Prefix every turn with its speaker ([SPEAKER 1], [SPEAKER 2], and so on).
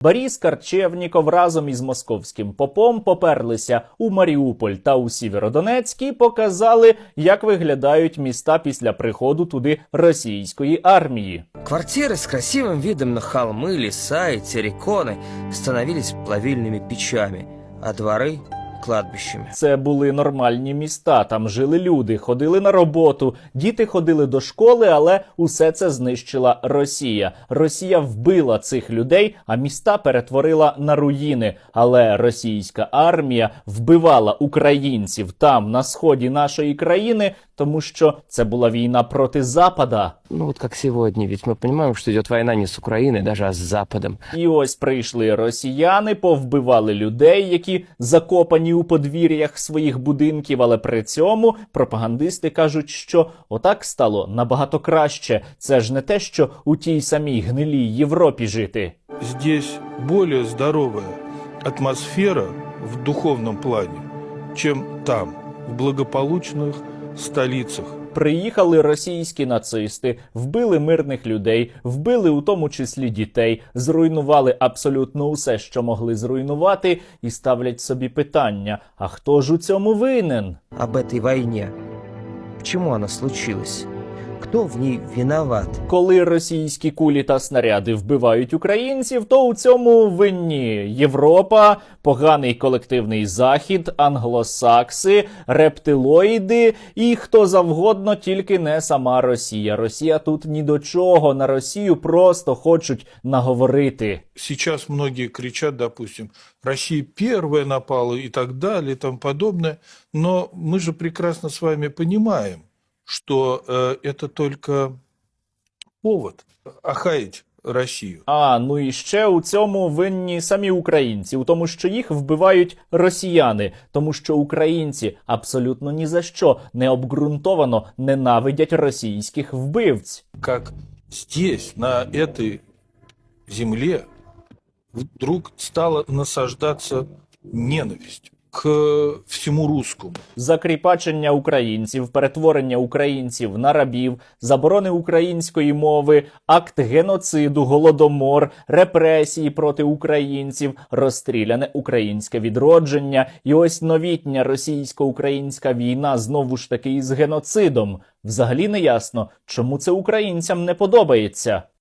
[SPEAKER 1] Борис Карчевніков разом із московським попом поперлися у Маріуполь та у Сєвєродонецьк і показали, як виглядають міста після приходу туди російської армії.
[SPEAKER 2] Квартиры с красивым видом на холмы, леса и терриконы становились плавильными печами, а дворы — кладбищами.
[SPEAKER 1] Це були нормальні міста. Там жили люди, ходили на роботу, діти ходили до школи, але усе це знищила Росія. Росія вбила цих людей, а міста перетворила на руїни. Але російська армія вбивала українців там, на сході нашої країни, тому що це була війна проти Запада.
[SPEAKER 2] Ну вот как сегодня, ведь мы понимаем, что идет война не с Украиной, даже а с Западом.
[SPEAKER 1] І ось прийшли росіяни, повбивали людей, які закопані у подвір'ях своїх будинків. Але при цьому пропагандисти кажуть, що отак стало набагато краще. Це ж не те, що у тій самій гнилій Європі жити.
[SPEAKER 3] здесь более здорова атмосфера в духовному плані, чим там, в благополучных столицах.
[SPEAKER 1] Приїхали російські нацисти, вбили мирних людей, вбили у тому числі дітей, зруйнували абсолютно усе, що могли зруйнувати, і ставлять собі питання: а хто ж у цьому винен?
[SPEAKER 2] Об этой войне. Почему она случилась? Кто в ней виноват?
[SPEAKER 1] Коли російські кулі та снаряди вбивають українців, то у цьому винні Європа, поганий колективний захід, англосакси, рептилоїди і хто завгодно, тільки не сама Росія. Росія тут ні до чого. На Росію просто хочуть наговорити.
[SPEAKER 3] Сейчас многие кричат, допустим, Россия первая напала и так далее и тому подобное, но мы же прекрасно с вами понимаем, что э, это только повод охаять Россию.
[SPEAKER 1] А ну і ще у цьому винні самі українці, у тому, що їх вбивають росіяни, тому що українці абсолютно ні за що не обґрунтовано ненавидять російських вбивць.
[SPEAKER 3] Как здесь, на этой земле, вдруг стала насаждаться ненависть к всему русскому.
[SPEAKER 1] закріпачення українців, перетворення українців на рабів, заборони української мови, акт геноциду, голодомор, репресії проти українців, розстріляне українське відродження, і ось новітня російсько-українська війна знову ж таки із геноцидом. Взагалі не ясно, чому це українцям не подобається.